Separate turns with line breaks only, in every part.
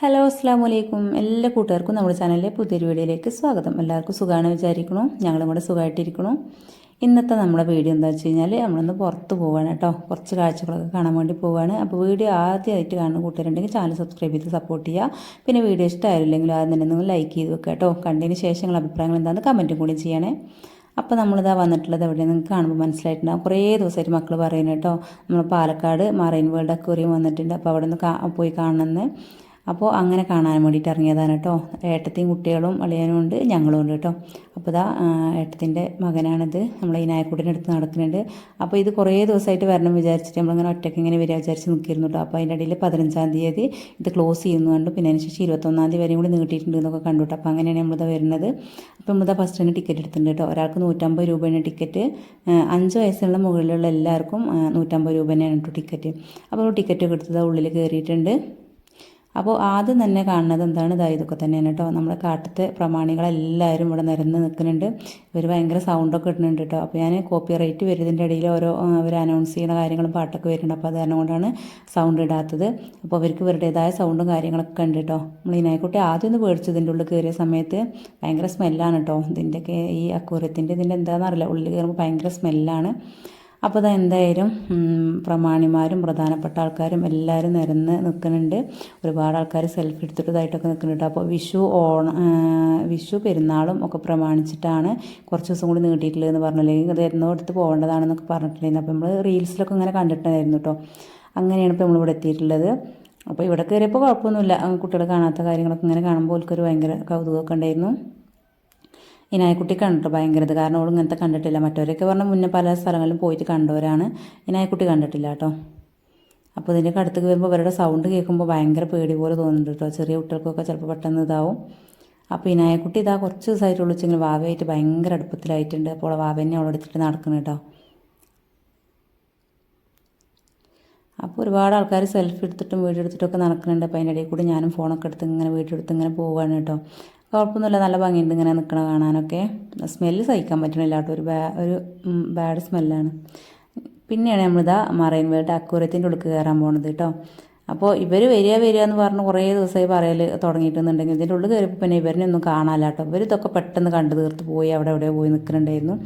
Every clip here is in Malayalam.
ഹലോ അസ്സാം വലൈക്കും എല്ലാ കൂട്ടുകാർക്കും നമ്മുടെ ചാനലിലെ പുതിയൊരു വീഡിയോയിലേക്ക് സ്വാഗതം. എല്ലാവർക്കും സുഖമാണ് വിചാരിക്കണു ഞങ്ങളും കൂടെ സുഖമായിട്ടിരിക്കണു ഇന്നത്തെ നമ്മുടെ വീഡിയോ എന്താ വെച്ച് കഴിഞ്ഞാൽ നമ്മളൊന്ന് പുറത്ത് പോവാണ് കേട്ടോ. കുറച്ച് കാഴ്ചകളൊക്കെ കാണാൻ വേണ്ടി പോവുകയാണ് അപ്പോൾ വീഡിയോ ആദ്യമായിട്ട് കാണുന്ന കൂട്ടുകാരുണ്ടെങ്കിൽ ചാനൽ സബ്സ്ക്രൈബ് ചെയ്ത് സപ്പോർട്ട് ചെയ്യുക പിന്നെ വീഡിയോ ഇഷ്ടമായില്ലെങ്കിൽ ആദ്യം തന്നെ നിങ്ങൾ ലൈക്ക് ചെയ്ത് വെക്കുക കേട്ടോ. കണ്ടതിന് ശേഷം നിങ്ങൾ അഭിപ്രായങ്ങൾ എന്താണെന്ന് കമന്റും കൂടി ചെയ്യണേ. അപ്പോൾ നമ്മളിതാ വന്നിട്ടുള്ളത് എവിടെ നിങ്ങൾക്ക് കാണുമ്പോൾ മനസ്സിലായിട്ടുണ്ടാകും കുറേ ദിവസമായിട്ട് മക്കൾ പറയുന്നത് കേട്ടോ. നമ്മൾ പാലക്കാട് മറൈൻ വേൾഡ് അക്വേറിയം വന്നിട്ടുണ്ട്. അപ്പോൾ അവിടെ നിന്ന് പോയി കാണണമെന്ന് അപ്പോൾ അങ്ങനെ കാണാൻ വേണ്ടിയിട്ട് ഇറങ്ങിയതാണ് കേട്ടോ. ഏട്ടത്തെയും കുട്ടികളും അളിയനും ഉണ്ട് ഞങ്ങളും ഉണ്ട് കേട്ടോ. അപ്പോൾ ഇതാ ഏട്ടത്തിന്റെ മകനാണിത്. നമ്മൾ ഈ നായക്കൂട്ടിന്റെ അടുത്ത് നടക്കുന്നുണ്ട് അപ്പോൾ ഇത് കുറേ ദിവസമായിട്ട് വരണം വിചാരിച്ചിട്ട് നമ്മളിങ്ങനെ ഒറ്റയ്ക്ക് ഇങ്ങനെ വരിക വിചാരിച്ച് നിൽക്കിയിരുന്നു കേട്ടോ അപ്പോൾ അതിന്റെ ഇടയിൽ പതിനഞ്ചാം തീയതി ഇത് ക്ലോസ് ചെയ്യുന്നു കണ്ടു. പിന്നെ അതിന് ശേഷം ഇരുപത്തൊന്നാം തീയതി വരെയും കൂടി നീട്ടിയിട്ടുണ്ട് എന്നൊക്കെ കണ്ടു കേട്ടോ. അപ്പോൾ അങ്ങനെയാണ് നമ്മളിത് വരുന്നത്. അപ്പോൾ നമ്മളിതാ ഫസ്റ്റ് തന്നെ ടിക്കറ്റ് എടുത്തിട്ടുണ്ട് കേട്ടോ. ഒരാൾക്ക് നൂറ്റമ്പത് രൂപയാണ് ടിക്കറ്റ് അഞ്ച് വയസ്സുള്ള മുകളിലുള്ള എല്ലാവർക്കും നൂറ്റമ്പത് രൂപ തന്നെയാണ് കേട്ടോ ടിക്കറ്റ് അപ്പോൾ ടിക്കറ്റ് ഒക്കെ എടുത്തത് ഉള്ളിൽ കയറിയിട്ടുണ്ട്. അപ്പോൾ ആദ്യം തന്നെ കാണുന്നത് എന്താണ്? ഇതാ ഇതൊക്കെ തന്നെയാണ് കേട്ടോ. നമ്മുടെ കാട്ടത്തെ പ്രമാണികളെല്ലാവരും ഇവിടെ നിരന്ന് നിൽക്കുന്നുണ്ട്. ഇവർ ഭയങ്കര സൗണ്ടൊക്കെ ഇടുന്നുണ്ട് കേട്ടോ. അപ്പോൾ ഞാൻ കോപ്പി റൈറ്റ് വരുന്നതിന്റെ ഇടയിൽ ഓരോ അവർ അനൗൺസ് ചെയ്യുന്ന കാര്യങ്ങളും പാട്ടൊക്കെ വരുന്നുണ്ട്. അപ്പോൾ അത് കാരണം കൊണ്ടാണ് സൗണ്ട് ഇടാത്തത്. അപ്പോൾ അവർക്ക് ഇവരുടേതായ സൗണ്ടും കാര്യങ്ങളൊക്കെ ഉണ്ട് കേട്ടോ. നമ്മൾ ഇതിനായിക്കോട്ടെ നായ്ക്കുട്ടി ആദ്യം ഒന്ന് പേടിച്ചു ഇതിന്റെ ഉള്ളിൽ കയറിയ സമയത്ത് ഭയങ്കര സ്മെല്ലാണ് കേട്ടോ. ഇതിന്റെയൊക്കെ ഈ അക്കൂറത്തിന്റെ ഇതിന്റെ എന്താണെന്നറിയില്ല. ഉള്ളിൽ കയറുമ്പോൾ ഭയങ്കര സ്മെല്ലാണ് അപ്പോൾ അത് എന്തായാലും പ്രമാണിമാരും പ്രധാനപ്പെട്ട ആൾക്കാരും എല്ലാവരും നിരന്ന് നിൽക്കുന്നുണ്ട്. ഒരുപാട് ആൾക്കാർ സെൽഫി എടുത്തിട്ടതായിട്ടൊക്കെ നിൽക്കുന്നുണ്ട്. അപ്പോൾ വിഷു ഓണം വിഷു പെരുന്നാളും ഒക്കെ പ്രമാണിച്ചിട്ടാണ് കുറച്ച് ദിവസം കൂടി നീട്ടിയിട്ടുള്ളതെന്ന് പറഞ്ഞില്ലെങ്കിൽ അത് എന്നോ എടുത്ത് പോകേണ്ടതാണെന്നൊക്കെ പറഞ്ഞിട്ടുണ്ടായിരുന്നു. അപ്പോൾ നമ്മൾ റീൽസിലൊക്കെ ഇങ്ങനെ കണ്ടിട്ടുണ്ടായിരുന്നു കേട്ടോ. അങ്ങനെയാണ് ഇപ്പോൾ നമ്മളിവിടെ എത്തിയിട്ടുള്ളത്. അപ്പോൾ ഇവിടെ കയറിയപ്പോൾ കുഴപ്പമൊന്നുമില്ല. കുട്ടികൾ കാണാത്ത കാര്യങ്ങളൊക്കെ ഇങ്ങനെ കാണുമ്പോൾ ഒരു ഭയങ്കര കൗതുകമൊക്കെ ഉണ്ടായിരുന്നു. ഈ നായക്കുട്ടി കണ്ടിട്ട് ഭയങ്കര കാരണം അവൾ ഇങ്ങനത്തെ കണ്ടിട്ടില്ല. മറ്റവരൊക്കെ പറഞ്ഞാൽ മുന്നേ പല സ്ഥലങ്ങളിലും പോയിട്ട് കണ്ടവരാണ് ഈ നായക്കുട്ടി കണ്ടിട്ടില്ല കേട്ടോ. അപ്പോൾ ഇതിന്റെ അടുത്തേക്ക് വരുമ്പോൾ അവരുടെ സൗണ്ട് കേൾക്കുമ്പോൾ ഭയങ്കര പേടി പോലെ തോന്നുന്നുണ്ട് കേട്ടോ. ചെറിയ കുട്ടികൾക്കൊക്കെ ചിലപ്പോൾ പെട്ടെന്ന് ഇതാവും. അപ്പോൾ ഈ നായക്കുട്ടി ഇതാ കുറച്ച് ദിവസമായിട്ടുള്ളൂ വെച്ചെങ്കിൽ വാവയായിട്ട് ഭയങ്കര അടുപ്പത്തിലായിട്ടുണ്ട്. അപ്പോൾ വാവനെ അവളെടുത്തിട്ട് നടക്കുന്നു കേട്ടോ. അപ്പോൾ ഒരുപാട് ആൾക്കാർ സെൽഫി എടുത്തിട്ടും വീഡിയോ എടുത്തിട്ടൊക്കെ നടക്കുന്നുണ്ട് അപ്പോൾ അതിന്റെ ഇടയിൽ കൂടി ഞാനും ഫോണൊക്കെ എടുത്ത് ഇങ്ങനെ വീഡിയോ എടുത്ത് ഇങ്ങനെ പോവുകയാണ് കേട്ടോ. കുഴപ്പമൊന്നുമില്ല. നല്ല ഭംഗിയുണ്ട് ഇങ്ങനെ നിൽക്കണ കാണാനൊക്കെ. സ്മെല്ല് സഹിക്കാൻ പറ്റണില്ല കേട്ടോ. ഒരു ബാ ഒരു ബാഡ് സ്മെല്ലാണ്. പിന്നെയാണ് നമ്മളിതാ മറൈൻ വേൾഡ് അക്കൂരത്തിന്റെ ഉള്ളിൽ കയറാൻ പോണത് കേട്ടോ. അപ്പോൾ ഇവർ വരിക വരിക എന്ന് പറഞ്ഞ് കുറേ ദിവസമായി പറയൽ തുടങ്ങിയിട്ടുണ്ടെങ്കിൽ ഇതിന്റെ ഉള്ളിൽ കയറിയപ്പോൾ പിന്നെ ഇവരിനൊന്നും കാണാനില്ല കേട്ടോ. ഇവർ ഇതൊക്കെ പെട്ടെന്ന് കണ്ടു തീർത്ത് പോയി അവിടെ എവിടെ പോയി നിൽക്കുന്നുണ്ടായിരുന്നു.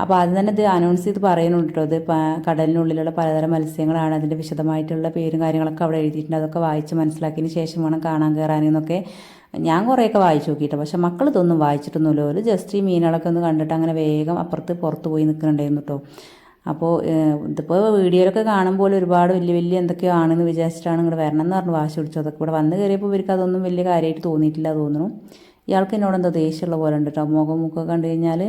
അപ്പോൾ ആദ്യം തന്നെ ഇത് അനൗൺസ് ചെയ്ത് പറയുന്നുണ്ട് കേട്ടോ. ഇത് കടലിനുള്ളിലുള്ള പലതരം മത്സ്യങ്ങളാണ്. അതിന്റെ വിശദമായിട്ടുള്ള പേരും കാര്യങ്ങളൊക്കെ അവിടെ എഴുതിയിട്ടുണ്ട്. അതൊക്കെ വായിച്ച് മനസ്സിലാക്കിയതിന് ശേഷം വേണം കാണാൻ കയറാനെന്നൊക്കെ ഞാൻ കുറേയൊക്കെ വായിച്ചു നോക്കിയിട്ട് പക്ഷെ മക്കൾ ഇതൊന്നും വായിച്ചിട്ടൊന്നുമില്ല. ഒരു ജസ്റ്റ് ഈ മീനുകളൊക്കെ ഒന്ന് കണ്ടിട്ട് അങ്ങനെ വേഗം അപ്പുറത്ത് പുറത്ത് പോയി നിൽക്കുന്നുണ്ടായിരുന്നു കേട്ടോ. അപ്പോൾ ഇതിപ്പോൾ വീഡിയോയിലൊക്കെ കാണുമ്പോൾ ഒരുപാട് വലിയ വലിയ എന്തൊക്കെയോ ആണെന്ന് വിചാരിച്ചിട്ടാണ് ഇങ്ങോട്ട് വരണം എന്ന് പറഞ്ഞു വാശി പിടിച്ചു. അതൊക്കെ ഇവിടെ വന്ന് കയറിയപ്പോൾ ഇവർക്ക് അതൊന്നും വലിയ കാര്യമായിട്ട് തോന്നിയിട്ടില്ല തോന്നുന്നു. ഇയാൾക്ക് എന്നോട് എന്തോ ദേഷ്യമുള്ള പോലെ ഉണ്ട് കേട്ടോ. മുഖം മുഖമൊക്കെ കണ്ടു കഴിഞ്ഞാൽ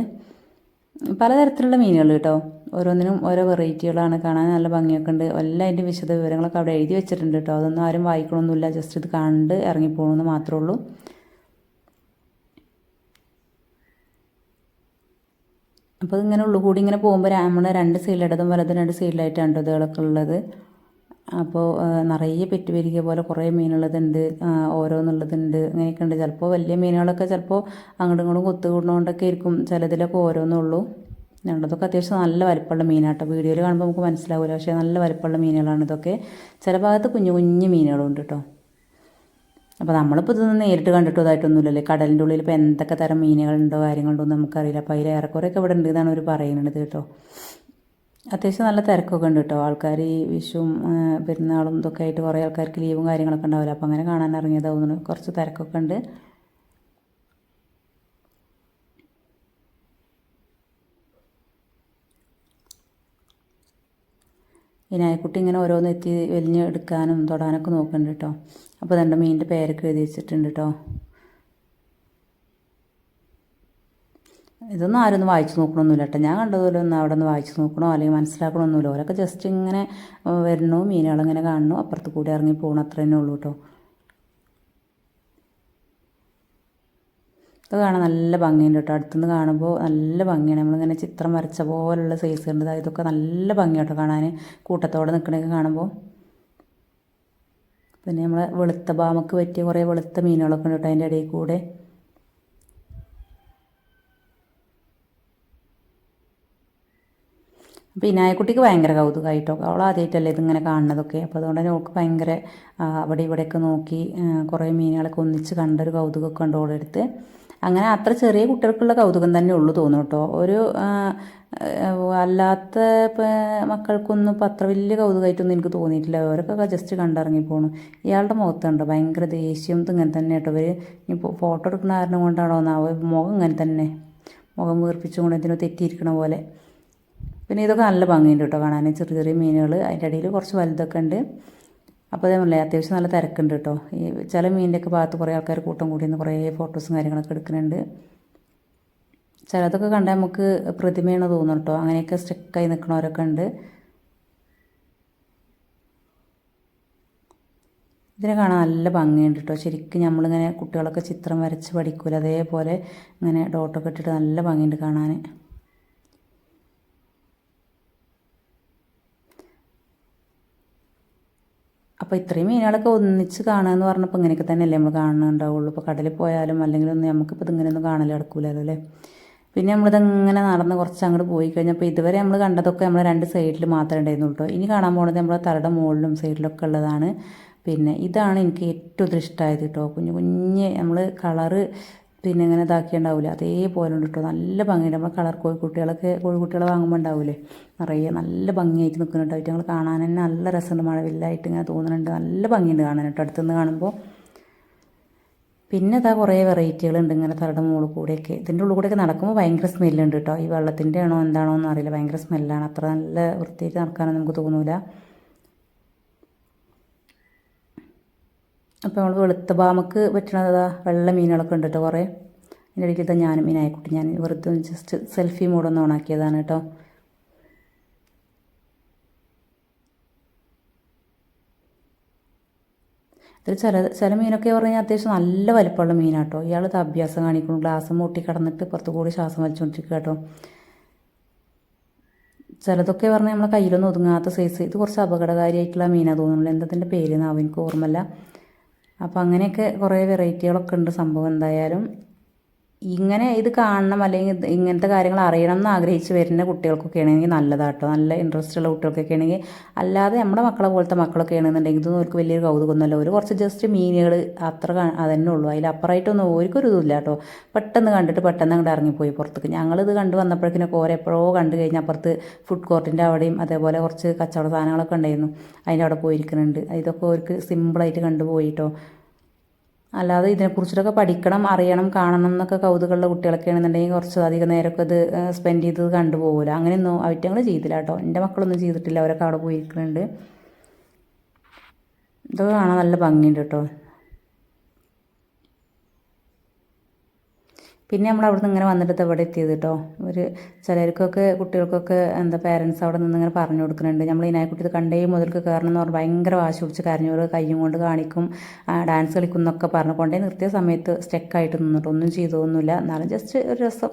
പലതരത്തിലുള്ള മീനുകൾ കേട്ടോ. ഓരോന്നിനും ഓരോ വെറൈറ്റികളാണ് കാണാൻ നല്ല ഭംഗിയൊക്കെ ഉണ്ട്. എല്ലാം അതിന്റെ വിശദ വിവരങ്ങളൊക്കെ അവിടെ എഴുതി വെച്ചിട്ടുണ്ട് കേട്ടോ. അതൊന്നും ആരും വായിക്കണമൊന്നുമില്ല. ജസ്റ്റ് ഇത് കണ്ട് ഇറങ്ങിപ്പോകണമെന്ന് മാത്രമേ ഉള്ളൂ. അപ്പോൾ ഇങ്ങനെ ഉള്ളു കൂടി ഇങ്ങനെ പോകുമ്പോൾ നമ്മൾ രണ്ട് സൈഡിലിടതും വലതും രണ്ട് സൈഡിലായിട്ടാണ് ഇതുകളൊക്കെ ഉള്ളത്. അപ്പോൾ നിറയെ പെറ്റുപെരുകിയ പോലെ കുറേ മീനുള്ളതുണ്ട് ഓരോന്നുള്ളതുണ്ട് അങ്ങനെയൊക്കെ ഉണ്ട്. ചിലപ്പോൾ വലിയ മീനുകളൊക്കെ ചിലപ്പോൾ അങ്ങോട്ടും ഇങ്ങോട്ടും കൊത്തുകൂടുന്നതുകൊണ്ടൊക്കെ ആയിരിക്കും ചിലതിലൊക്കെ ഓരോന്നുള്ളൂ ഞങ്ങളതൊക്കെ അത്യാവശ്യം നല്ല വലിപ്പമുള്ള മീനാട്ടോ. വീഡിയോയിൽ കാണുമ്പോൾ നമുക്ക് മനസ്സിലാവില്ല പക്ഷേ നല്ല വലിപ്പമുള്ള മീനുകളാണ് ഇതൊക്കെ. ചില ഭാഗത്ത് കുഞ്ഞു കുഞ്ഞു മീനുകളുണ്ട് കേട്ടോ അപ്പോൾ നമ്മളിപ്പോൾ ഇതൊന്നും നേരിട്ട് കണ്ടിട്ടോ ഇതായിട്ടൊന്നുമില്ലല്ലേ? കടലിന്റെ ഉള്ളിൽ ഇപ്പോൾ എന്തൊക്കെ തരം മീനുകളുണ്ടോ കാര്യങ്ങളുണ്ടോ നമുക്കറിയില്ല. അപ്പോൾ അതിൽ ഏറെക്കുറെയൊക്കെ ഇവിടെ ഉണ്ട് എന്നാണ് അവർ പറയുന്നത് കേട്ടോ. അത്യാവശ്യം നല്ല തിരക്കൊക്കെ ഉണ്ട് കേട്ടോ. ആൾക്കാർ ഈ വിഷുവും പെരുന്നാളും ഇതൊക്കെ ആയിട്ട് കുറേ ആൾക്കാർക്ക് ലീവും കാര്യങ്ങളൊക്കെ ഉണ്ടാവില്ല? അപ്പോൾ അങ്ങനെ കാണാൻ ഇറങ്ങിയതാവുന്നു കുറച്ച് തിരക്കൊക്കെ ഉണ്ട്. വിനായക്കുട്ടി ഇങ്ങനെ ഓരോന്ന് എത്തി വലിഞ്ഞ് എടുക്കാനും തൊടാനൊക്കെ നോക്കുന്നുണ്ട് കേട്ടോ അപ്പോൾ രണ്ട് മീനിന്റെ പേരൊക്കെ എഴുതി വെച്ചിട്ടുണ്ട് കേട്ടോ ഇതൊന്നും ആരും ഒന്ന് വായിച്ച് നോക്കണമൊന്നുമില്ല കേട്ടോ ഞാൻ കണ്ടതുപോലെ ഒന്ന് അവിടെ നിന്ന് വായിച്ച് നോക്കണോ അല്ലെങ്കിൽ മനസ്സിലാക്കണമൊന്നുമില്ല ഓരൊക്കെ ജസ്റ്റ് ഇങ്ങനെ വരണു മീനുകളിങ്ങനെ കാണണു അപ്പുറത്ത് കൂടി ഇറങ്ങി പോകണം അത്ര ഉള്ളൂ കേട്ടോ ഇത് കാണാൻ നല്ല ഭംഗിയുണ്ട് കേട്ടോ. അടുത്തുനിന്ന് കാണുമ്പോൾ നല്ല ഭംഗിയാണ്. നമ്മളിങ്ങനെ ചിത്രം വരച്ച പോലുള്ള സൈസ് ഉണ്ട്. ഇതൊക്കെ നല്ല ഭംഗിയാട്ടോ കാണാൻ. കൂട്ടത്തോടെ നിൽക്കണൊക്കെ കാണുമ്പോൾ. പിന്നെ നമ്മൾ വെളുത്ത ബാമക്ക് പറ്റിയ കുറേ വെളുത്ത മീനുകളൊക്കെ ഉണ്ട് കേട്ടോ അതിന്റെ ഇടയിൽ കൂടെ. അപ്പോൾ ഇനായക്കുട്ടിക്ക് ഭയങ്കര കൗതുകമായിട്ടോ അവൾ ആദ്യമായിട്ടല്ലേ ഇതിങ്ങനെ കാണുന്നതൊക്കെ. അപ്പോൾ അതുകൊണ്ട് തന്നെ അവൾക്ക് ഭയങ്കര അവിടെ ഇവിടെയൊക്കെ നോക്കി കുറേ മീനുകളൊക്കെ ഒന്നിച്ച് കണ്ടൊരു കൗതുകമൊക്കെ ഉണ്ട് ഓളെടുത്ത് അങ്ങനെ അത്ര ചെറിയ കുട്ടികൾക്കുള്ള കൗതുകം തന്നെ ഉള്ളൂ തോന്നും കേട്ടോ. ഒരു അല്ലാത്ത മക്കൾക്കൊന്നും ഇപ്പം അത്ര വലിയ കൗതുകമായിട്ടൊന്നും എനിക്ക് തോന്നിയിട്ടില്ല. അവരൊക്കെ ജസ്റ്റ് കണ്ടിറങ്ങി പോണു. ഇയാളുടെ മുഖത്തുണ്ടോ ഭയങ്കര ദേഷ്യം ഇങ്ങനെ തന്നെ കേട്ടോ. ഇവർ ഇപ്പോൾ ഫോട്ടോ എടുക്കുന്ന കാരണം കൊണ്ടാണോ എന്നാവോ മുഖം ഇങ്ങനെ തന്നെ. മുഖം വീർപ്പിച്ചുകൊണ്ട് എന്തിനോ തെറ്റിയിരിക്കണ പോലെ. പിന്നെ ഇതൊക്കെ നല്ല ഭംഗിയുണ്ട് കേട്ടോ കാണാൻ. ചെറിയ ചെറിയ മീനുകൾ അതിന്റെ ഇടയിൽ കുറച്ച് വലുതൊക്കെ ഉണ്ട്. അപ്പോൾ അതേപോലെ അത്യാവശ്യം നല്ല തിരക്കുണ്ട് കേട്ടോ ഈ ചില മീനിന്റെയൊക്കെ ഭാഗത്ത് കുറേ ആൾക്കാർ കൂട്ടം കൂടി നിന്ന് കുറേ ഫോട്ടോസും കാര്യങ്ങളൊക്കെ എടുക്കുന്നുണ്ട്. ചിലതൊക്കെ കണ്ടാൽ നമുക്ക് പ്രതിമയാണ് തോന്നും കേട്ടോ അങ്ങനെയൊക്കെ സ്റ്റക്കായി നിൽക്കണവരൊക്കെ ഉണ്ട്. ഇതിനെ കാണാൻ നല്ല ഭംഗിയുണ്ട് കേട്ടോ ശരിക്കും നമ്മളിങ്ങനെ കുട്ടികളൊക്കെ ചിത്രം വരച്ച് പഠിക്കൂല അതേപോലെ ഇങ്ങനെ ഡോട്ടൊക്കെ ഇട്ടിട്ട് നല്ല ഭംഗിയുണ്ട് കാണാൻ അപ്പോൾ ഇത്രയും മീനുകളൊക്കെ ഒന്നിച്ച് കാണുക എന്ന് പറഞ്ഞപ്പോൾ ഇങ്ങനെയൊക്കെ തന്നെയല്ലേ നമ്മൾ കാണുന്നുണ്ടാവുള്ളൂ ഇപ്പോൾ കടലിൽ പോയാലും അല്ലെങ്കിൽ ഒന്നും നമുക്കിപ്പോൾ ഇതിങ്ങനെയൊന്നും കാണൽ നടക്കൂലല്ലോ അല്ലേ? പിന്നെ നമ്മളിതങ്ങനെ നടന്ന് കുറച്ച് അങ്ങോട്ട് പോയി കഴിഞ്ഞപ്പോൾ ഇതുവരെ നമ്മൾ കണ്ടതൊക്കെ നമ്മൾ രണ്ട് സൈഡിൽ മാത്രമേ ഉണ്ടായിരുന്നുള്ളൂ കേട്ടോ ഇനി കാണാൻ പോകുന്നത് നമ്മുടെ തലയുടെ മുകളിലും സൈഡിലൊക്കെ ഉള്ളതാണ്. പിന്നെ ഇതാണ് എനിക്ക് ഏറ്റവും ഇഷ്ടമായത് കേട്ടോ കുഞ്ഞു കുഞ്ഞ് നമ്മൾ കളറ് പിന്നെ ഇങ്ങനെ ഇതാക്കിയുണ്ടാവില്ല അതേപോലെ ഉണ്ട് കേട്ടോ നല്ല ഭംഗിയുണ്ട്. നമ്മൾ കളർ കോഴിക്കുട്ടികളൊക്കെ കോഴിക്കുട്ടികളെ വാങ്ങുമ്പോൾ ഉണ്ടാവില്ലേ നിറയെ നല്ല ഭംഗിയായിട്ട് നിൽക്കുന്നുണ്ട് ഞങ്ങൾ കാണാൻ തന്നെ നല്ല രസമുണ്ട്. മഴവില്ലായിട്ട് ഇങ്ങനെ തോന്നുന്നുണ്ട്. നല്ല ഭംഗിയുണ്ട് കാണാൻ കേട്ടോ അടുത്തുനിന്ന് കാണുമ്പോൾ പിന്നെ ഇതാ കുറേ വെറൈറ്റികളുണ്ട് ഇങ്ങനെ തലയുടെ മുകളിൽ കൂടെയൊക്കെ. ഇതിന്റെ ഉള്ളിൽ കൂടെയൊക്കെ നടക്കുമ്പോൾ ഭയങ്കര സ്മെല്ലുണ്ട് കേട്ടോ ഈ വെള്ളത്തിന്റെ ആണോ എന്താണോ എന്നറിയില്ല ഭയങ്കര സ്മെല്ലാണ്. അത്ര നല്ല വൃത്തിയായിട്ട് നടക്കാനൊന്നും നമുക്ക് തോന്നൂല. അപ്പോൾ നമ്മൾ വെളുത്ത ബാമക്ക് പറ്റണതാ വെള്ള മീനുകളൊക്കെ ഉണ്ട് കേട്ടോ കുറേ. ഇടയ്ക്ക് തന്നെ ഞാനും മീനായിക്കോട്ടെ ഞാൻ വെറുതെ ജസ്റ്റ് സെൽഫി മോഡൊന്ന് ഓണാക്കിയതാണ് കേട്ടോ. ഇതിൽ ചില ചില മീനൊക്കെ പറഞ്ഞാൽ അത്യാവശ്യം നല്ല വലിപ്പമുള്ള മീനാട്ടോ. ഇയാൾ ഇത് അഭ്യാസം കാണിക്കുന്നു. ഗ്ലാസ് മൂട്ടി കടന്നിട്ട് പുറത്തു കൂടി ശ്വാസം വലിച്ചുകൊണ്ടിരിക്കുക കേട്ടോ. ചിലതൊക്കെ പറഞ്ഞാൽ നമ്മളെ കയ്യിലൊന്നും ഒതുങ്ങാത്ത സൈസ് ഇത് കുറച്ച് അപകടകാരിയായിട്ടുള്ള മീനാണ് തോന്നുന്നുള്ളൂ. എന്തതിന്റെ പേര് നാവും എനിക്ക് ഓർമ്മല്ല അപ്പോൾ അങ്ങനെയൊക്കെ കുറേ വെറൈറ്റികളൊക്കെ ഉണ്ട്. സംഭവം എന്തായാലും ഇങ്ങനെ ഇത് കാണണം അല്ലെങ്കിൽ ഇങ്ങനത്തെ കാര്യങ്ങൾ അറിയണം എന്ന് ആഗ്രഹിച്ച് വരുന്ന കുട്ടികൾക്കൊക്കെ ആണെങ്കിൽ നല്ലതാട്ടോ. നല്ല ഇൻട്രസ്റ്റ് ഉള്ള കുട്ടികൾക്കൊക്കെ ആണെങ്കിൽ അല്ലാതെ നമ്മുടെ മക്കളെ പോലത്തെ മക്കളൊക്കെ ആണെന്നുണ്ടെങ്കിൽ ഇതൊന്നും അവർക്ക് വലിയൊരു കൗതുകമൊന്നുമല്ല. ഒരു കുറച്ച് ജസ്റ്റ് മീനുകൾ അത്ര അതന്നെ ഉള്ളൂ. അതിലപ്പുറമായിട്ടൊന്നും ഓർക്കൊരു ഇതുമില്ല കേട്ടോ. പെട്ടെന്ന് കണ്ടിട്ട് പെട്ടെന്ന് അങ്ങോട്ട് ഇറങ്ങിപ്പോയി പുറത്തേക്ക്. ഞങ്ങളിത് കണ്ടു വന്നപ്പോഴേക്കിനൊക്കെ ഓരോ എപ്പോഴോ കണ്ടു കഴിഞ്ഞാൽ അപ്പുറത്ത് ഫുഡ് കോർട്ടിന്റെ അവിടെയും അതേപോലെ കുറച്ച് കച്ചവട സാധനങ്ങളൊക്കെ ഉണ്ടായിരുന്നു. അതിന്റെ അവിടെ പോയിരിക്കുന്നുണ്ട്. ഇതൊക്കെ അവർക്ക് സിമ്പിളായിട്ട് കണ്ടുപോയി കേട്ടോ. അല്ലാതെ ഇതിനെക്കുറിച്ചിട്ടൊക്കെ പഠിക്കണം അറിയണം കാണണം എന്നൊക്കെ കൗതുകമുള്ള കുട്ടികളൊക്കെ ആണെന്നുണ്ടെങ്കിൽ കുറച്ച് അധികം നേരമൊക്കെ ഇത് സ്പെൻഡ് ചെയ്ത് കണ്ടുപോകില്ല അങ്ങനെയൊന്നും അവറ്റങ്ങൾ ചെയ്തില്ല കേട്ടോ. എന്റെ മക്കളൊന്നും ചെയ്തിട്ടില്ല. അവരൊക്കെ അവിടെ പോയിരിക്കുന്നുണ്ട്. ഇതൊക്കെ കാണാൻ നല്ല ഭംഗിയുണ്ട് കേട്ടോ. പിന്നെ നമ്മൾ അവിടെ നിന്ന് ഇങ്ങനെ വന്നിട്ട് ഇവിടെ എത്തിയത് കേട്ടോ ഒരു ചിലർക്കൊക്കെ കുട്ടികൾക്കൊക്കെ എന്താ പേരൻസ് അവിടെ നിന്ന് ഇങ്ങനെ പറഞ്ഞു കൊടുക്കുന്നുണ്ട്. നമ്മൾ ഇതിനായിക്കുട്ടി ഇത് കണ്ടേ മുതൽക്ക് കയറണം എന്ന് പറഞ്ഞാൽ ഭയങ്കര വാശി പിടിച്ച് കരഞ്ഞോറ് കയ്യും കൊണ്ട് കാണിക്കും ഡാൻസ് കളിക്കും എന്നൊക്കെ പറഞ്ഞു കൊണ്ടേ നിർത്തിയ സമയത്ത് സ്റ്റെക്കായിട്ട് നിന്നിട്ട് ഒന്നും ചെയ്തൊന്നുമില്ല എന്നാലും ജസ്റ്റ് ഒരു രസം.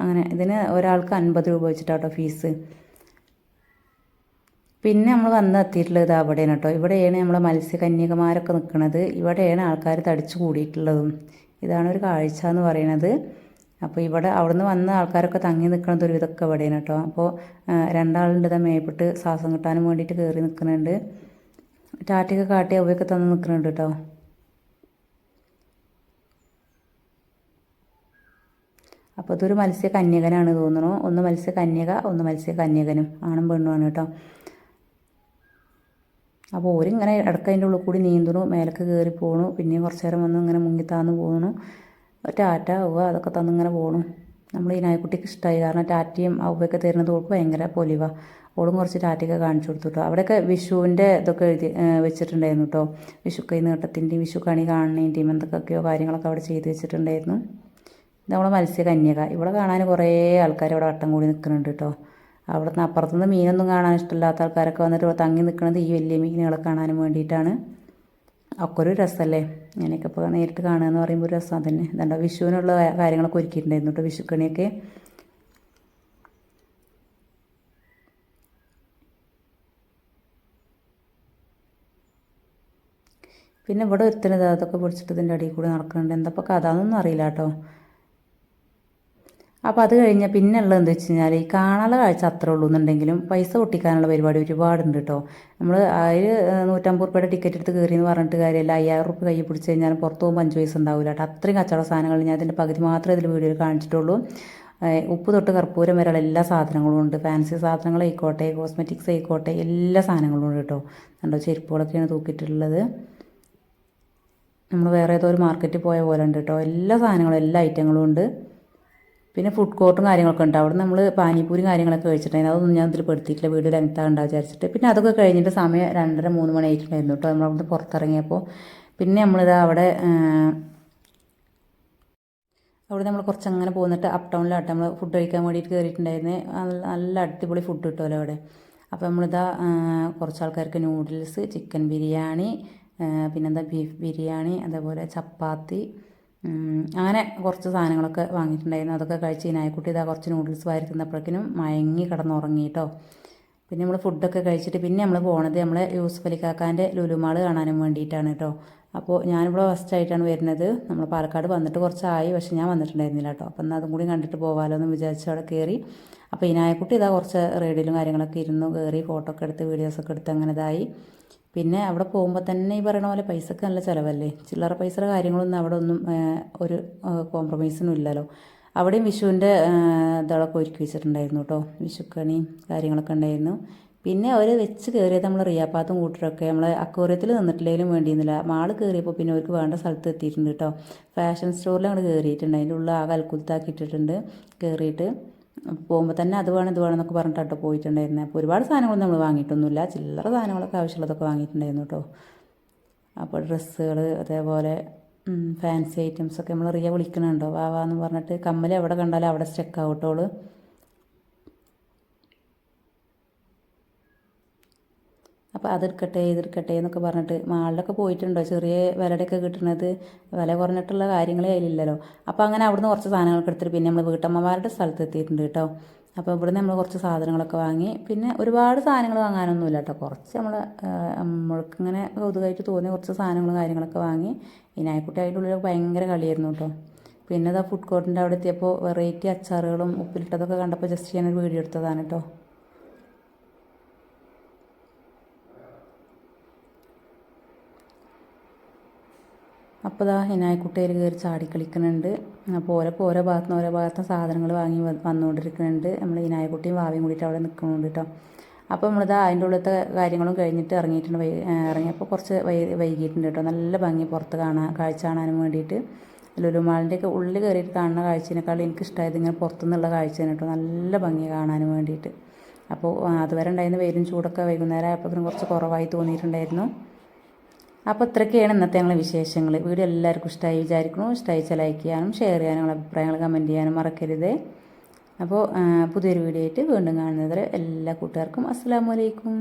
അങ്ങനെ ഇതിന് ഒരാൾക്ക് അൻപത് രൂപ വെച്ചിട്ടാട്ടോ ഫീസ് പിന്നെ നമ്മൾ വന്ന് എത്തിയിട്ടുള്ളത് ഇത് അവിടെയാണ് കേട്ടോ ഇവിടെയാണ് നമ്മളെ മത്സ്യകന്യകമാരൊക്കെ നിൽക്കുന്നത് ഇവിടെയാണ് ആൾക്കാർ തടിച്ചു കൂടിയിട്ടുള്ളതും. ഇതാണ് ഒരു കാഴ്ച എന്ന് പറയുന്നത്. അപ്പോൾ ഇവിടെ അവിടുന്ന് വന്ന ആൾക്കാരൊക്കെ തങ്ങി നിൽക്കുന്നത് ഒരു ഇതൊക്കെ ഇവിടെയാണ് കേട്ടോ. അപ്പോൾ രണ്ടാളുണ്ട് ഇതാ മേപ്പിട്ട് ശ്വാസം കിട്ടാനും വേണ്ടിയിട്ട് കയറി നിൽക്കുന്നുണ്ട് ടാറ്റയൊക്കെ കാട്ടി അവയൊക്കെ തന്ന് നിൽക്കുന്നുണ്ട് കേട്ടോ. അപ്പോൾ ഇതൊരു മത്സ്യകന്യകനാണ് തോന്നുന്നു. ഒന്ന് മത്സ്യ കന്യക ഒന്ന് മത്സ്യ കന്യകനും. ആണും പെണ്ണുമാണ് കേട്ടോ. അപ്പോൾ ഓരിങ്ങനെ ഇടയ്ക്ക് അതിന്റെ ഉള്ളിൽ കൂടി നീന്തുന്നു മേലക്ക് കയറി പോകണു പിന്നെയും കുറച്ച് നേരം വന്ന് ഇങ്ങനെ മുങ്ങിത്താന്ന് പോകുന്നു ടാറ്റ ഉവ അതൊക്കെ തന്നിങ്ങനെ പോണു. നമ്മൾ ഈ നായ്ക്കുട്ടിക്ക് ഇഷ്ടമായി കാരണം ടാറ്റയും അവയൊക്കെ തരുന്നത് ഓൾക്ക് ഭയങ്കര പൊലിവ. ഓളും കുറച്ച് ടാറ്റയൊക്കെ കാണിച്ചു കൊടുത്തു കേട്ടോ അവിടെയൊക്കെ വിഷുവിന്റെ ഇതൊക്കെ എഴുതി വെച്ചിട്ടുണ്ടായിരുന്നു കേട്ടോ വിഷു കൈ നീട്ടത്തിന്റെയും വിഷു കണി കാണുന്നതിന്റെയും എന്തൊക്കെയോ കാര്യങ്ങളൊക്കെ അവിടെ ചെയ്ത് വെച്ചിട്ടുണ്ടായിരുന്നു. ഇത് നമ്മളെ മത്സ്യകന്യക ഇവിടെ കാണാൻ കുറേ ആൾക്കാർ ഇവിടെ വട്ടം കൂടി നിൽക്കുന്നുണ്ട് കേട്ടോ അവിടുന്ന് അപ്പുറത്തുനിന്ന് മീനൊന്നും കാണാൻ ഇഷ്ടമില്ലാത്ത ആൾക്കാരൊക്കെ വന്നിട്ട് ഇവിടെ തങ്ങി നിൽക്കുന്നത് ഈ വലിയ മീനുകളെ കാണാനും വേണ്ടിയിട്ടാണ്. ഒക്കെ ഒരു രസമല്ലേ അങ്ങനെയൊക്കെ ഇപ്പോൾ നേരിട്ട് കാണുക എന്ന് പറയുമ്പോൾ ഒരു രസം തന്നെ എന്താണ്ട് വിഷുവിനുള്ള കാര്യങ്ങളൊക്കെ ഒരുക്കിയിട്ടുണ്ടായിരുന്നു കേട്ടോ വിഷുക്കണിയൊക്കെ. പിന്നെ ഇവിടെ ഒരുത്തനത് അതൊക്കെ പിടിച്ചിട്ട് ഇതിന്റെ അടിയിൽ കൂടി നടക്കുന്നുണ്ട്. എന്താ ഇപ്പോൾ കഥ എന്നൊന്നും അറിയില്ല കേട്ടോ. അപ്പോൾ അത് കഴിഞ്ഞാൽ പിന്നെ ഉള്ളത് എന്താ വെച്ച് കഴിഞ്ഞാൽ ഈ കാണാനുള്ള കാഴ്ച അത്രേ ഉള്ളൂ എന്നുണ്ടെങ്കിലും പൈസ പൊട്ടിക്കാനുള്ള പരിപാടി ഒരുപാടുണ്ട് കേട്ടോ. നമ്മൾ അതിൽ നൂറ്റമ്പത് റുപ്യയുടെ ടിക്കറ്റ് എടുത്ത് കയറി എന്ന് പറഞ്ഞിട്ട് കാര്യമില്ല. അയ്യായിരം റുപ്യ കൈ പിടിച്ച് കഴിഞ്ഞാൽ പുറത്ത് പോകുമ്പോൾ അഞ്ച് പൈസ ഉണ്ടാവില്ല കേട്ടോ. അത്രയും കച്ചവട സാധനങ്ങൾ ഞാൻ അതിന്റെ പകുതി മാത്രമേ ഇതിൽ വീഡിയോയിൽ കാണിച്ചിട്ടുള്ളൂ. ഉപ്പ് തൊട്ട് കർപ്പൂരം വരെയുള്ള എല്ലാ സാധനങ്ങളും ഉണ്ട്. ഫാൻസി സാധനങ്ങൾ ആയിക്കോട്ടെ കോസ്മെറ്റിക്സ് ആയിക്കോട്ടെ എല്ലാ സാധനങ്ങളും ഉണ്ട് കേട്ടോ. കണ്ടോ ചെരുപ്പുകളൊക്കെയാണ് തൂക്കിയിട്ടുള്ളത്. നമ്മൾ വേറെ ഏതോ ഒരു മാർക്കറ്റിൽ പോയ പോലെ ഉണ്ട് കേട്ടോ. എല്ലാ സാധനങ്ങളും എല്ലാ ഐറ്റങ്ങളും ഉണ്ട്. പിന്നെ ഫുഡ് കോർട്ടും കാര്യങ്ങളൊക്കെ ഉണ്ട്. അവിടെ നമ്മൾ പാനിപ്പൂരി കാര്യങ്ങളൊക്കെ കഴിച്ചിട്ടുണ്ടായിരുന്നു. അതൊന്നും ഞാൻ ഇതിൽ പെടുത്തിയിട്ടില്ല. വീട് ലെങ്ത്താണ്ടാവും വിചാരിച്ചിട്ട്. പിന്നെ അതൊക്കെ കഴിഞ്ഞിട്ട് സമയം രണ്ടര മൂന്ന് മണി ആയിട്ടുണ്ടായിരുന്നു കേട്ടോ. നമ്മൾ അവിടുന്ന് പുറത്തിറങ്ങിയപ്പോൾ പിന്നെ നമ്മളിതാ അവിടെ അവിടെ നമ്മൾ കുറച്ച് അങ്ങനെ പോന്നിട്ട് അപ് ടൗണിലാട്ടെ നമ്മൾ ഫുഡ് കഴിക്കാൻ വേണ്ടിയിട്ട് കയറിയിട്ടുണ്ടായിരുന്നേ നല്ല അടിപൊളി ഫുഡ് കിട്ടുമല്ലോ അവിടെ. അപ്പോൾ നമ്മളിതാ കുറച്ച് ആൾക്കാർക്ക് നൂഡിൽസ് ചിക്കൻ ബിരിയാണി പിന്നെന്താ ബീഫ് ബിരിയാണി അതേപോലെ ചപ്പാത്തി അങ്ങനെ കുറച്ച് സാധനങ്ങളൊക്കെ വാങ്ങിയിട്ടുണ്ടായിരുന്നു. അതൊക്കെ കഴിച്ച് നായക്കുട്ടി ഇതാ കുറച്ച് നൂഡിൽസ് വാരി തിന്നപ്പോഴേക്കിനും മയങ്ങി കിടന്നുറങ്ങിയിട്ടോ പിന്നെ നമ്മൾ ഫുഡൊക്കെ കഴിച്ചിട്ട് പിന്നെ നമ്മൾ പോണത് നമ്മളെ യൂസഫ് അലി കാക്കാന്റെ ലുലുമാൾ കാണാനും വേണ്ടിയിട്ടാണ് കേട്ടോ അപ്പോൾ ഞാനിവിടെ ഫസ്റ്റായിട്ടാണ് വരുന്നത്. നമ്മൾ പാലക്കാട് വന്നിട്ട് കുറച്ചായി പക്ഷെ ഞാൻ വന്നിട്ടുണ്ടായിരുന്നില്ല കേട്ടോ അപ്പം എന്നാൽ അതും കൂടി കണ്ടിട്ട് പോകാമല്ലോ എന്ന് വിചാരിച്ച് അവിടെ കയറി അപ്പോൾ ഈ നായക്കുട്ടി ഇതാ കുറച്ച് റേഡിയിലും കാര്യങ്ങളൊക്കെ ഇരുന്നു കയറി ഫോട്ടോ ഒക്കെ എടുത്ത് വീഡിയോസൊക്കെ എടുത്ത് അങ്ങനെ ഇതായി. പിന്നെ അവിടെ പോകുമ്പോൾ തന്നെ ഈ പറയണ പോലെ പൈസക്ക് നല്ല ചിലവല്ലേ? ചില്ലറ പൈസയുടെ കാര്യങ്ങളൊന്നും അവിടെ ഒന്നും ഒരു കോംപ്രമൈസൊന്നും ഇല്ലല്ലോ. അവിടെയും വിഷുവിന്റെ ഇതളൊക്കെ ഒരുക്കി വെച്ചിട്ടുണ്ടായിരുന്നു കേട്ടോ. വിഷുക്കണി കാര്യങ്ങളൊക്കെ ഉണ്ടായിരുന്നു. പിന്നെ അവർ വെച്ച് കയറിയത് നമ്മൾ റിയാപ്പാത്തും കൂട്ടരൊക്കെ. നമ്മൾ അക്വേറിയത്തിൽ നിന്നിട്ടില്ലെങ്കിലും വേണ്ടിയിരുന്നില്ല. മാൾ കയറിയപ്പോൾ പിന്നെ അവർക്ക് വേണ്ട സ്ഥലത്ത് എത്തിയിട്ടുണ്ട് കേട്ടോ. ഫാഷൻ സ്റ്റോറിൽ അങ്ങോട്ട് കയറിയിട്ടുണ്ട് അതിന്റെ ഉള്ളിൽ ആകെ അൽക്കുലത്താക്കി ഇട്ടിട്ടുണ്ട് കയറിയിട്ട് പോകുമ്പോൾ തന്നെ അത് വേണം ഇത് വേണം എന്നൊക്കെ പറഞ്ഞിട്ട് പോയിട്ടുണ്ടായിരുന്നത് അപ്പോൾ ഒരുപാട് സാധനങ്ങളൊന്നും നമ്മൾ വാങ്ങിയിട്ടൊന്നുമില്ല. ചില്ലറ സാധനങ്ങളൊക്കെ ആവശ്യമുള്ളതൊക്കെ വാങ്ങിയിട്ടുണ്ടായിരുന്നു കേട്ടോ അപ്പോൾ ഡ്രസ്സുകൾ അതേപോലെ ഫാൻസി ഐറ്റംസൊക്കെ നമ്മൾ റിയ വിളിക്കണുണ്ടോ? വാ വാ എന്ന് പറഞ്ഞിട്ട് കമ്മൽ എവിടെ കണ്ടാലും അവിടെ സ്റ്റക്ക് ആവട്ടോൾ അപ്പോൾ അതെടുക്കട്ടെ ഇതെടുക്കട്ടെ എന്നൊക്കെ പറഞ്ഞിട്ട് മാളിലൊക്കെ പോയിട്ടുണ്ടോ? ചെറിയ വിലയുടെയൊക്കെ കിട്ടുന്നത് വില കുറഞ്ഞിട്ടുള്ള കാര്യങ്ങളേ അതിലില്ലല്ലോ അപ്പോൾ അങ്ങനെ അവിടുന്ന് കുറച്ച് സാധനങ്ങളൊക്കെ എടുത്തിട്ട് പിന്നെ നമ്മൾ വീട്ടമ്മമാരുടെ സ്ഥലത്ത് എത്തിയിട്ടുണ്ട് കേട്ടോ. അപ്പോൾ ഇവിടുന്ന് നമ്മൾ കുറച്ച് സാധനങ്ങളൊക്കെ വാങ്ങി പിന്നെ ഒരുപാട് സാധനങ്ങൾ വാങ്ങാനൊന്നുമില്ല കേട്ടോ. കുറച്ച് നമ്മൾ നമ്മൾക്കിങ്ങനെ കൗതുകമായിട്ട് തോന്നിയ കുറച്ച് സാധനങ്ങളും കാര്യങ്ങളൊക്കെ വാങ്ങി ഈ നായ്ക്കുട്ടി അതിന്റെ ഉള്ളിൽ ഭയങ്കര കളിയായിരുന്നു കേട്ടോ. പിന്നെ ഇതാ ഫുഡ് കോർട്ടിന്റെ അവിടെ എത്തിയപ്പോൾ വെറൈറ്റി അച്ചാറുകളും ഉപ്പിലിട്ടതൊക്കെ കണ്ടപ്പോൾ ജസ്റ്റ് ഞാനൊരു വീഡിയോ എടുത്തതാണ് കേട്ടോ. അപ്പോൾ ഇതാ ഹിനായ്ക്കുട്ടിയിൽ കയറി ചാടി കളിക്കുന്നുണ്ട്. അപ്പോൾ ഓരോ ഓരോ ഭാഗത്തു നിന്ന് ഓരോ ഭാഗത്തും സാധനങ്ങൾ വാങ്ങി വന്നുകൊണ്ടിരിക്കുന്നുണ്ട് നമ്മൾ ഹിനായ്ക്കുട്ടിയും വാവിയും കൂടിയിട്ട് അവിടെ നിൽക്കുന്നുണ്ട് കേട്ടോ അപ്പോൾ നമ്മളിത് അതിന്റെ ഉള്ളിലത്തെ കാര്യങ്ങളും കഴിഞ്ഞിട്ട് ഇറങ്ങിയിട്ടുണ്ട് വൈ ഇറങ്ങിയപ്പോൾ കുറച്ച് വൈ വൈകിയിട്ടുണ്ട് കേട്ടോ നല്ല ഭംഗി പുറത്ത് കാണാൻ കാഴ്ച കാണാനും വേണ്ടിയിട്ട്. ലുലുമാളിന്റെ ഒക്കെ ഉള്ളിൽ കയറിയിട്ട് കാണുന്ന കാഴ്ചേനേക്കാളും എനിക്കിഷ്ടമായത് ഇങ്ങനെ പുറത്തുനിന്നുള്ള കാഴ്ചയാണ് കേട്ടോ നല്ല ഭംഗി കാണാനും വേണ്ടിയിട്ട്. അപ്പോൾ അതുവരെ ഉണ്ടായിരുന്ന വെയിലും ചൂടൊക്കെ വൈകുന്നേരം ആയപ്പോൾ കുറച്ച് കുറവായി തോന്നിയിട്ടുണ്ടായിരുന്നു. അപ്പോൾ ഇത്രയൊക്കെയാണ് ഇന്നത്തെ ഞങ്ങളെ വിശേഷങ്ങൾ വീഡിയോ എല്ലാവർക്കും ഇഷ്ടമായി വിചാരിക്കുന്നു. ഇഷ്ടമായി ലൈക്ക് ചെയ്യാനും ഷെയർ ചെയ്യാനും അഭിപ്രായങ്ങൾ കമന്റ് ചെയ്യാനും മറക്കരുത്. അപ്പോൾ പുതിയൊരു വീഡിയോ ആയിട്ട് വീണ്ടും കാണുന്നത് എല്ലാ കൂട്ടുകാർക്കും അസ്സാം വലൈക്കും